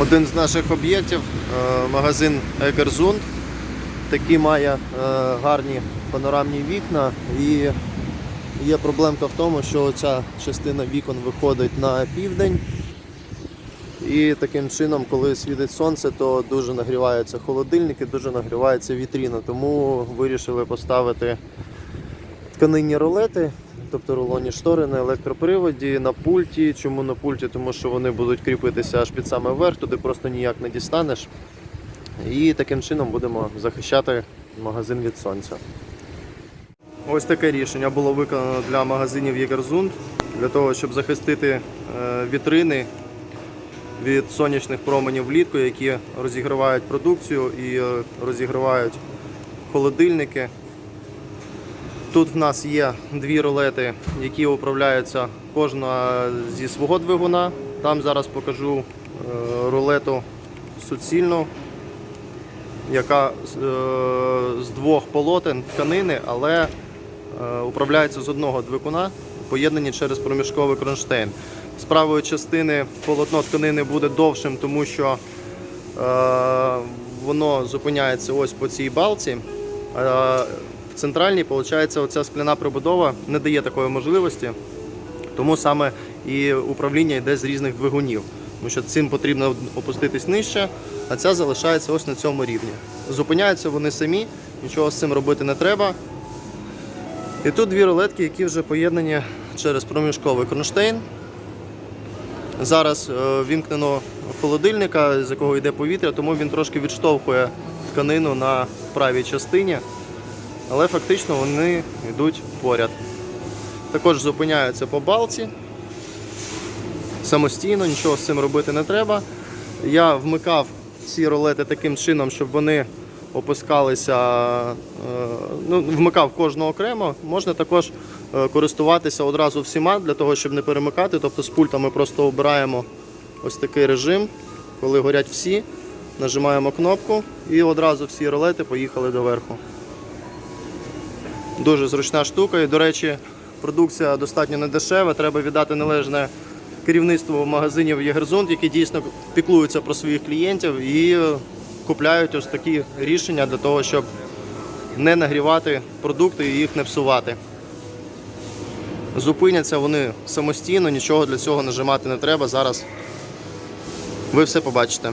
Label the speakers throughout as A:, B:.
A: Один з наших об'єктів, е, магазин Егерзунд, такий має е, гарні панорамні вікна і є проблемка в тому, що ця частина вікон виходить на південь. І таким чином, коли світить сонце, то дуже нагріваються холодильники, дуже нагрівається вітріна. Тому вирішили поставити тканинні ролети, тобто рулонні штори на електроприводі, на пульті. Чому на пульті? Тому що вони будуть кріпитися аж під саме верх, туди просто ніяк не дістанеш. І таким чином будемо захищати магазин від сонця. Ось таке рішення було виконано для магазинів Єгерзунд, для того, щоб захистити е, вітрини від сонячних променів влітку, які розігрівають продукцію і е, розігрівають холодильники. Тут в нас є дві рулети, які управляються кожна зі свого двигуна. Там зараз покажу е, рулету суцільну, яка е, з двох полотен тканини, але е, управляється з одного двигуна, поєднані через проміжковий кронштейн. З правої частини полотно тканини буде довшим, тому що воно зупиняється ось по цій балці. Центральній, виходить, оця скляна прибудова не дає такої можливості, тому саме і управління йде з різних двигунів. Тому що цим потрібно опуститись нижче, а ця залишається ось на цьому рівні. Зупиняються вони самі, нічого з цим робити не треба. І тут дві рулетки, які вже поєднані через проміжковий кронштейн. Зараз е, вімкнено холодильника, з якого йде повітря, тому він трошки відштовхує тканину на правій частині, але фактично вони йдуть поряд. Також зупиняються по балці. Самостійно, нічого з цим робити не треба. Я вмикав ці ролети таким чином, щоб вони опускалися, е, ну, вмикав кожного окремо. Можна також е, користуватися одразу всіма для того, щоб не перемикати. Тобто з пульта ми просто обираємо ось такий режим, коли горять всі, нажимаємо кнопку і одразу всі ролети поїхали доверху. Дуже зручна штука. І, до речі, продукція достатньо недешева. Треба віддати належне керівництву магазинів Єгерзунд, які дійсно піклуються про своїх клієнтів і купляють ось такі рішення для того, щоб не нагрівати продукти і їх не псувати. Зупиняться вони самостійно, нічого для цього нажимати не треба. Зараз ви все побачите.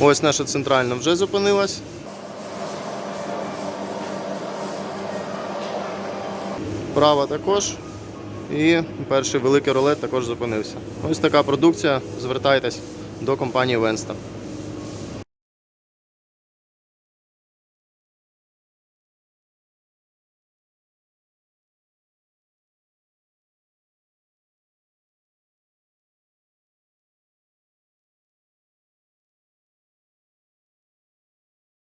A: Ось наша центральна вже зупинилась. Права також. І перший великий ролет також зупинився. Ось така продукція. Звертайтесь до компанії Венста.